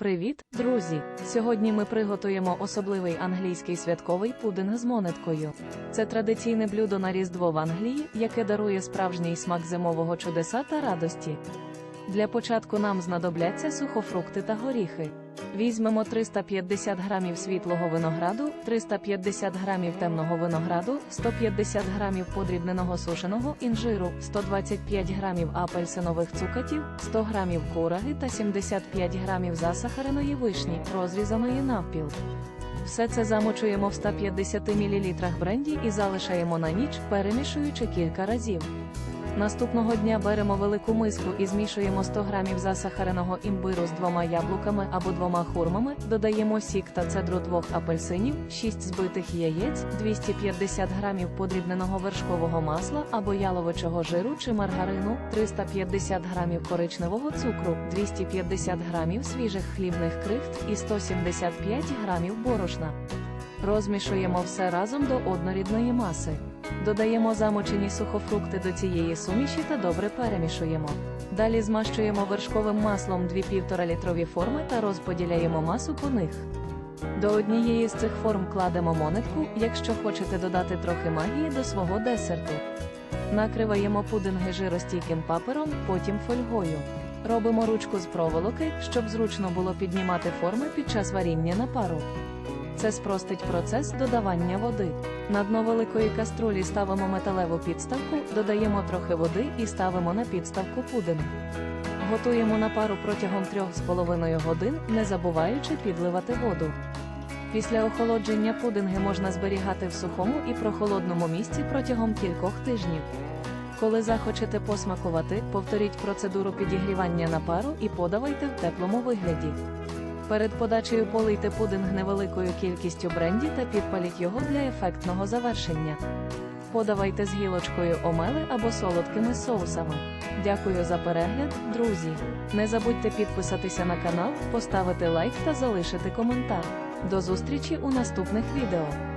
Привіт, друзі! Сьогодні ми приготуємо особливий англійський святковий пудинг з монеткою. Це традиційне блюдо на Різдво в Англії, яке дарує справжній смак зимового чудеса та радості. Для початку нам знадобляться сухофрукти та горіхи. Візьмемо 350 грамів світлого винограду, 350 грамів темного винограду, 150 грамів подрібненого сушеного інжиру, 125 грамів апельсинових цукатів, 100 грамів кураги та 75 грамів засахареної вишні, розрізаної навпіл. Все це замочуємо в 150 мл бренді і залишаємо на ніч, перемішуючи кілька разів. Наступного дня беремо велику миску і змішуємо 100 грамів засахареного імбиру з двома яблуками або двома хурмами, додаємо сік та цедру двох апельсинів, 6 збитих яєць, 250 грамів подрібненого вершкового масла або яловичого жиру чи маргарину, 350 грамів коричневого цукру, 250 грамів свіжих хлібних крихт і 175 грамів борошна. Розмішуємо все разом до однорідної маси. Додаємо замочені сухофрукти до цієї суміші та добре перемішуємо. Далі змащуємо вершковим маслом 2,5 літрові форми та розподіляємо масу по них. До однієї з цих форм кладемо монетку, якщо хочете додати трохи магії до свого десерту. Накриваємо пудинги жиростійким папером, потім фольгою. Робимо ручку з проволоки, щоб зручно було піднімати форми під час варіння на пару. Це спростить процес додавання води. На дно великої каструлі ставимо металеву підставку, додаємо трохи води і ставимо на підставку пудинг. Готуємо на пару протягом 3,5 годин, не забуваючи підливати воду. Після охолодження пудинги можна зберігати в сухому і прохолодному місці протягом кількох тижнів. Коли захочете посмакувати, повторіть процедуру підігрівання на пару і подавайте в теплому вигляді. Перед подачею полийте пудинг невеликою кількістю бренді та підпаліть його для ефектного завершення. Подавайте з гілочкою омели або солодкими соусами. Дякую за перегляд, друзі. Не забудьте підписатися на канал, поставити лайк та залишити коментар. До зустрічі у наступних відео.